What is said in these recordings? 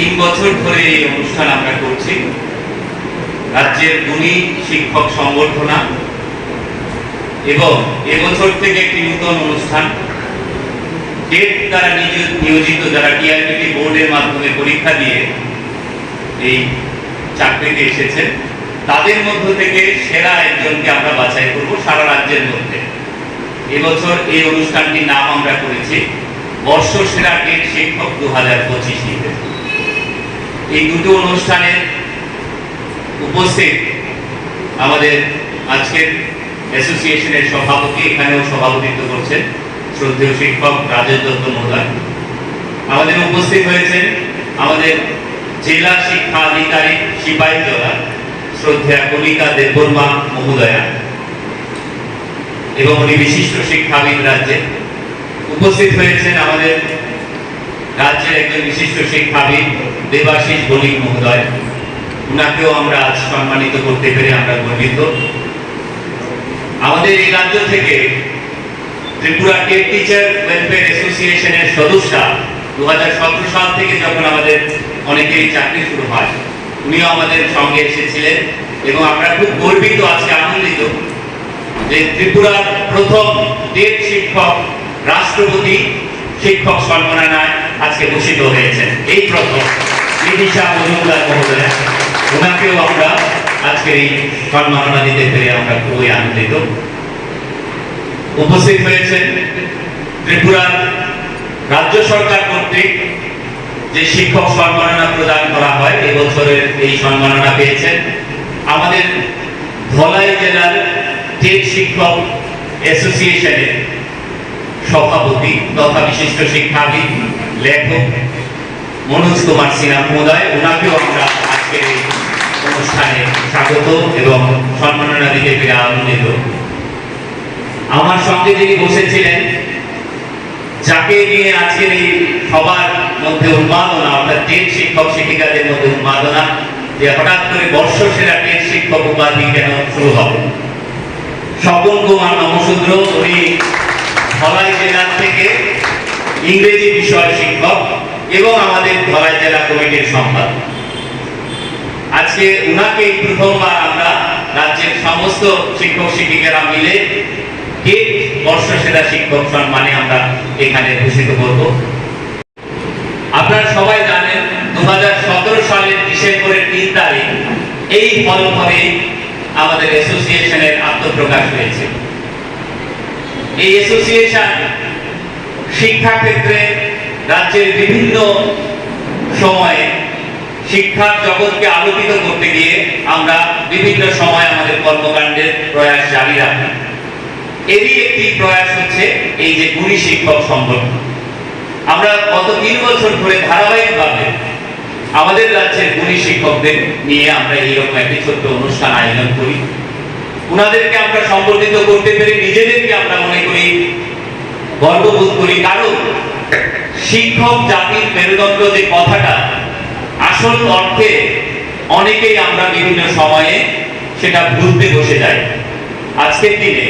তিন বছর ধরে এই অনুষ্ঠান আমরা করছি। রাজ্যের গুণী শিক্ষক সংবর্ধনা এবং এবছর থেকে একটি নূতন অনুষ্ঠান। টেট দ্বারা নিয়োজিত যারা টিআইপিটি বোর্ডের মাধ্যমে পরীক্ষা দিয়ে এই চাকরিতে এসেছেন, তাদের মধ্য থেকে সেরা একজনকে আমরা বাছাই করব সারা রাজ্যের মধ্যে। এবছর এই অনুষ্ঠানটির নাম আমরা করেছি বর্ষ সেরা টেট শিক্ষক দু হাজার পঁচিশ এই দুটো অনুষ্ঠানে উপস্থিত আমাদের আজকের অ্যাসোসিয়েশনের সভাপতি, এখানেও সভাপতিত্ব করছেন শ্রদ্ধেয় শিক্ষক রাজেশ দত্ত মহোদয়। আমাদের উপস্থিত হয়েছেন আমাদের জেলা শিক্ষা আধিকারিক সিপাহীজলা শ্রদ্ধেয়া কলিকা দেববর্মা মহোদয়া এবং উনি বিশিষ্ট শিক্ষাবিদ রাজ্যে। উপস্থিত হয়েছেন আমাদের রাজ্যের একজন বিশিষ্ট শিক্ষাবিদ দেবাশিস বণিক মহোদয়, উনাকেও আমরা আজ সম্মানিত করতে পেরে আমরা গর্বিত। আমাদের এই রাজ্য থেকে ত্রিপুরা টেট টিচার ওয়েলফেয়ার অ্যাসোসিয়েশনের সদস্যা দু সাল থেকে যখন আমাদের অনেকেই চাকরি শুরু হয়, উনিও আমাদের সঙ্গে এসেছিলেন এবং আমরা খুব গর্বিত, আজকে আনন্দিত যে ত্রিপুরার প্রথম টেট শিক্ষক, রাষ্ট্রপতি শিক্ষক সম্মাননায় আজকে ভূষিত হয়েছেন। এই প্রথম। বিদিশা মজুমদার মহোদয় ওনাকেও আমরা আজকে এই সম্মাননা দিতে পেরে আমরা খুবই আনন্দিত। উপস্থিত হয়েছেন ত্রিপুরার রাজ্য সরকার কর্তৃক যে শিক্ষক সম্মাননা প্রদান করা হয় এই সম্মাননা পেয়েছেন আমাদের ধলাই জেলার টেট শিক্ষক অ্যাসোসিয়েশনের সভাপতি তথা বিশিষ্ট শিক্ষাবিদ, লেখক মনোজ কুমার সিনহা মহোদয়, ওনাকেও আমরা আজকের এই অনুষ্ঠানে স্বাগত এবং সম্মাননা দিতে পেরে আনন্দিত। আমার সঙ্গে যিনি বসেছিলেন, যাকে নিয়ে আজকের এই সবার মধ্যে উন্মাদনা, অর্থাৎ টেট শিক্ষক শিক্ষিকাদের মধ্যে উন্মাদনা, যে হঠাৎ করে বর্ষ সেরা টেট শিক্ষক উপাধি কেন শুরু হবে? স্বপন কুমার নমশূদ্র উনি ধলাই জেলা থেকে ইংরেজি বিষয় শিক্ষক এবং আমাদের ধলাই জেলা কমিটির সম্পাদক। আজকে উনাকে প্রথমবার আমরা রাজ্যের সমস্ত শিক্ষক শিক্ষিকারা মিলে টেট বর্ষ সেরা শিক্ষক সম্মানে আমরা এখানে ভূষিত করব। আপনারা সবাই জানেন দু সালের ডিসেম্বরের তিন তারিখ, এই ফল করে আমাদের অ্যাসোসিয়েশনের আত্মপ্রকাশ হয়েছে। এই অ্যাসোসিয়েশন শিক্ষা ক্ষেত্রে রাজ্যের বিভিন্ন সময়ে শিক্ষার জগৎকে আলোকিত করতে গিয়ে আমরা বিভিন্ন সময় আমাদের কর্মকাণ্ডের প্রয়াস জারি রাখি। এরই একটি প্রয়াস হচ্ছে এই যে গুণী শিক্ষক সংগঠন। আমরা গত তিন বছর ধরে ধারাবাহিকভাবে আমাদের রাজ্যের গুণী শিক্ষকদের নিয়ে আমরা এইরকম একটি ছোট্ট অনুষ্ঠান আয়োজন করি। উনাদেরকে আমরা সম্বর্ধিত করতে পেরে নিজেদেরকে আমরা মনে করি গর্ববোধ করি। কারণ শিক্ষক জাতির মেরুদণ্ড যে কথাটা, আসল অর্থে অনেকেই আমরা বিভিন্ন সময়ে সেটা ভুলতে বসে যাই। আজকের দিনে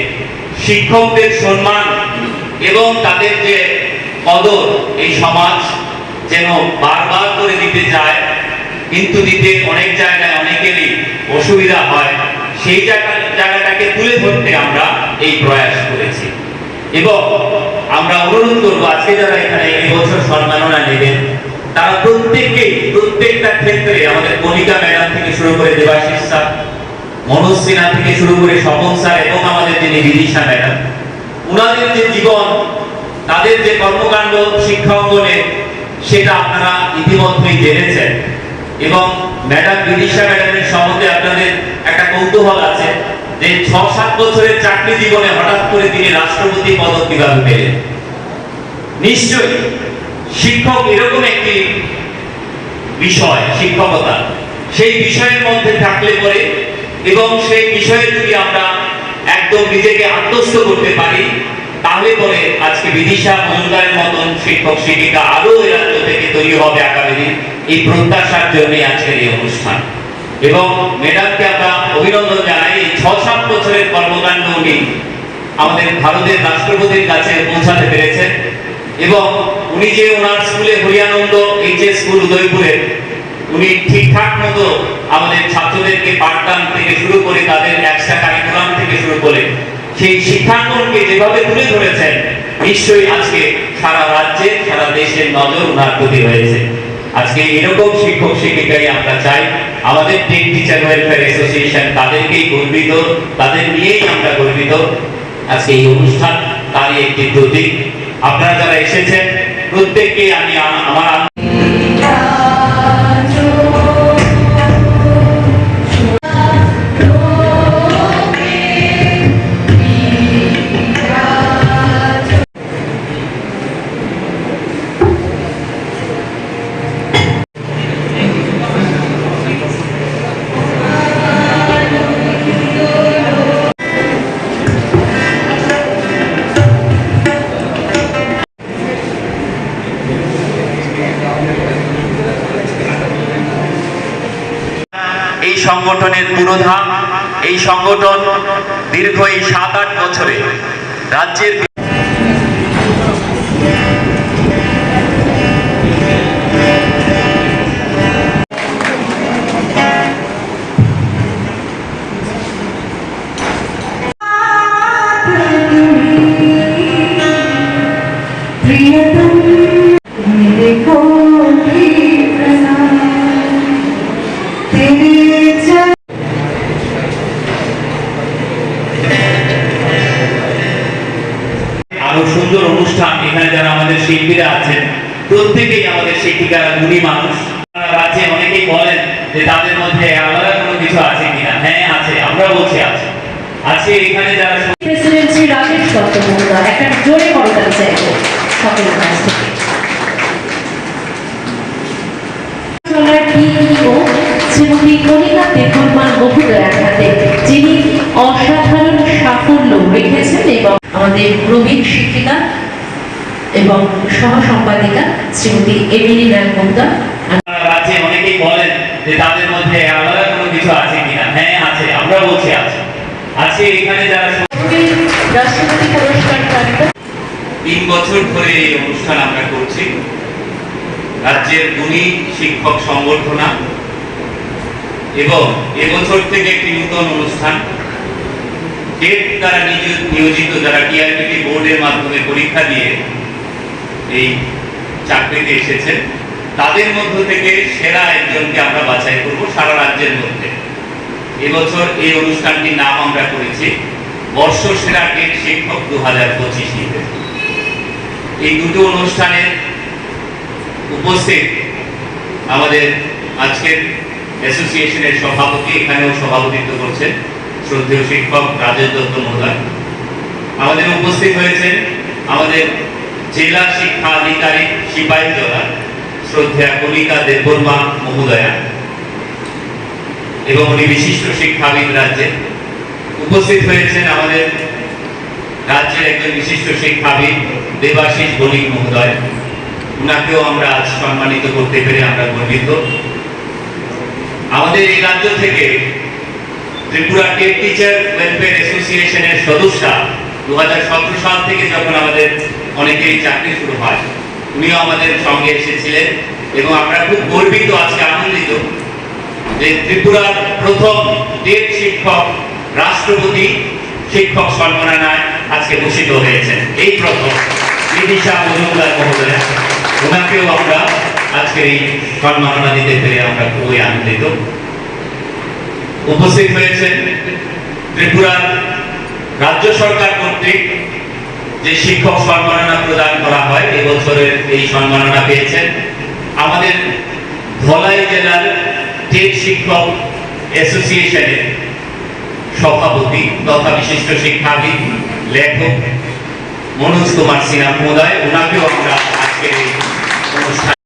শিক্ষকদের সম্মান এবং তাদের যে কদর এই সমাজ যেন বারবার করে দিতে চায়, কিন্তু দিতে অনেক জায়গায় অনেকেরই অসুবিধা হয়, সেই জায়গা জায়গাটাকে তুলে ধরতে আমরা এই প্রয়াস করেছি। এবং আমরা অনুরোধ করব আজকে যারা এখানে এই বছর সম্মাননা নেবেন। তারা প্রত্যেকেই প্রত্যেকটা ক্ষেত্রে আমাদের কণিকা ম্যাডাম থেকে শুরু করে দেবাশিস স্যার, মনোজ সিনহা থেকে শুরু করে স্বপন স্যার এবং আমাদের যিনি বিদিশা ম্যাডাম, উনাদের যে জীবন, তাদের যে কর্মকাণ্ড শিক্ষা অঙ্গনে সেটা আপনারা ইতিমধ্যেই জেনেছেন। এবং ম্যাডাম বিদিশা ম্যাডামের সম্বন্ধে আপনাদের একটা কৌতূহল আছে। যে ছ সাত বছরের চাকরি জীবনে হঠাৎ করে তিনি রাষ্ট্রপতি পদক কীভাবে পেলেন। নিশ্চয়ই শিক্ষক এরকম একটি বিষয়, শিক্ষকতা। সেই বিষয়ের মধ্যে থাকলে পরে এবং সেই বিষয়ে যদি আমরা একদম নিজেকে আত্মস্থ করতে পারি, তাহলে পরে আজকে বিদিশা মজুমদারের মতন শিক্ষক শিক্ষিকা আরও এ রাজ্য থেকে তৈরি হবে আগামী দিন এই প্রত্যাশার জন্য আজকের এই অনুষ্ঠান। এবং ম্যাডামকে আমরা অভিনন্দন জানাই। ছ সাত বছরের কর্মকাণ্ড উনি আমাদের ভারতের রাষ্ট্রপতির কাছে পৌঁছাতে পেরেছেন এবং উনি যে ওনার স্কুলে হরিয়ানন্দ এইচএস স্কুল উদয়পুরে, উনি ঠিকঠাক মতো আমাদের ছাত্রদেরকে পাঠদান থেকে শুরু করে তাদের এক্সট্রা কারিকুলাম থেকে শুরু করে সেই শিক্ষাঙ্গনকে যেভাবে তুলে ধরেছেন, নিশ্চয়ই আজকে সারা রাজ্যে, সারা দেশের নজর ওনার প্রতি হয়েছে আজকে এরকম শিক্ষক শিক্ষিকাই আমরা চাই। আমাদের টেক টিচার ওয়েলফেয়ার অ্যাসোসিয়েশন তাদেরকেই গর্বিত, তাদের নিয়েই আমরা গর্বিত। আজকে এই অনুষ্ঠান তারই একটি প্রতীক। আপনারা যারা এসেছেন, প্রত্যেককে আমি আমার সংগঠনের পুরোধা এই সংগঠন দীর্ঘ এই সাত আট বছরে রাজ্যের Thank you. যারা আমাদের শিল্পীরা আছেন, প্রত্যেকেই আমাদের শিক্ষিকারা গুণী মানুষ। রাজ্যে অনেকেই বলেন যে তাদের মধ্যে আলাদা কোনো কিছু আছে কিনা। হ্যাঁ আছে আমরা বলছি আছে। আজকে এখানে যারা একটা জোরে সকলের কাছ থেকে। যিনি অসাধারণ সাফল্য রেখেছেন এবং আমাদের প্রবীণ শিক্ষিকা এবং সহ সম্পাদিকা শ্রীমতী এমিলি রায়মুক্তা রাজ্যে অনেকেই বলেন যে তাদের মধ্যে আলাদা কোনো কিছু আছে কিনা। হ্যাঁ আছে আমরা বলছি আছে। আজকে এখানে যারা রাষ্ট্রপতি পুরস্কার প্রাপ্ত। তিন বছর ধরে এই অনুষ্ঠান আমরা করছি। রাজ্যের গুণী শিক্ষক সংবর্ধনা এবং এবছর থেকে একটি নূতন অনুষ্ঠান। টেট দ্বারা নিজ- নিয়োজিত যারা টিআরপিটি বোর্ডের মাধ্যমে পরীক্ষা দিয়ে এই চাকরিতে এসেছেন। তাদের মধ্য থেকে সেরা একজনকে আমরা বাছাই করব সারা রাজ্যের মধ্যে। এবছর এই অনুষ্ঠানটির নাম আমরা করেছি, বর্ষ সেরা টেট শিক্ষক দু হাজার পঁচিশ এই দুটো অনুষ্ঠানে উপস্থিত আমাদের আজকের অ্যাসোসিয়েশনের সভাপতি, এখানেও সভাপতিত্ব করছেন শ্রদ্ধেয় শিক্ষক রাজেশ দত্ত মহোদয়। আমাদের উপস্থিত হয়েছেন আমাদের জেলা শিক্ষা আধিকারিক সিপাহী জেলা শ্রদ্ধেয়া কলিকা দেববর্মা মহোদয়া এবং উনি বিশিষ্ট শিক্ষাবিদ রাজ্যে উপস্থিত হয়েছেন আমাদের রাজ্যের একজন বিশিষ্ট শিক্ষাবিদ দেবাশিস বণিক মহোদয়। উনাকেও আমরা আজ সম্মানিত করতে পেরে আমরা গর্বিত। আমাদের এই রাজ্য থেকে ত্রিপুরা টেট টিচার ওয়েলফেয়ার অ্যাসোসিয়েশনের সদস্যা দু হাজার সতেরো সাল থেকে যখন আমাদের অনেকেই চাকরি শুরু হয়। উনিও আমাদের সঙ্গে এসেছিলেন এবং আমরা খুব গর্বিত আজকে আনন্দিত যে ত্রিপুরার প্রথম টেট শিক্ষক, রাষ্ট্রপতি শিক্ষক সম্মাননায় আজকে ভূষিত হয়েছেন। এই প্রথম, বিদিশা মজুমদার মহোদয়া। ওনাকেও আমরা আজকে এই সম্মাননা দিতে পেরে আমরা খুবই আনন্দিত। উপস্থিত হয়েছেন ত্রিপুরার রাজ্য সরকার কর্তৃক যে শিক্ষক সম্মাননা প্রদান করা হয়, এবছরের এই সম্মাননা পেয়েছেন আমাদের ধলাই জেলার টেক শিক্ষক অ্যাসোসিয়েশনের সভাপতি তথা বিশিষ্ট শিক্ষাবিদ, লেখক মনোজ কুমার সিনহা মহোদয়। ওনাকেও আমরা আজকের এই অনুষ্ঠান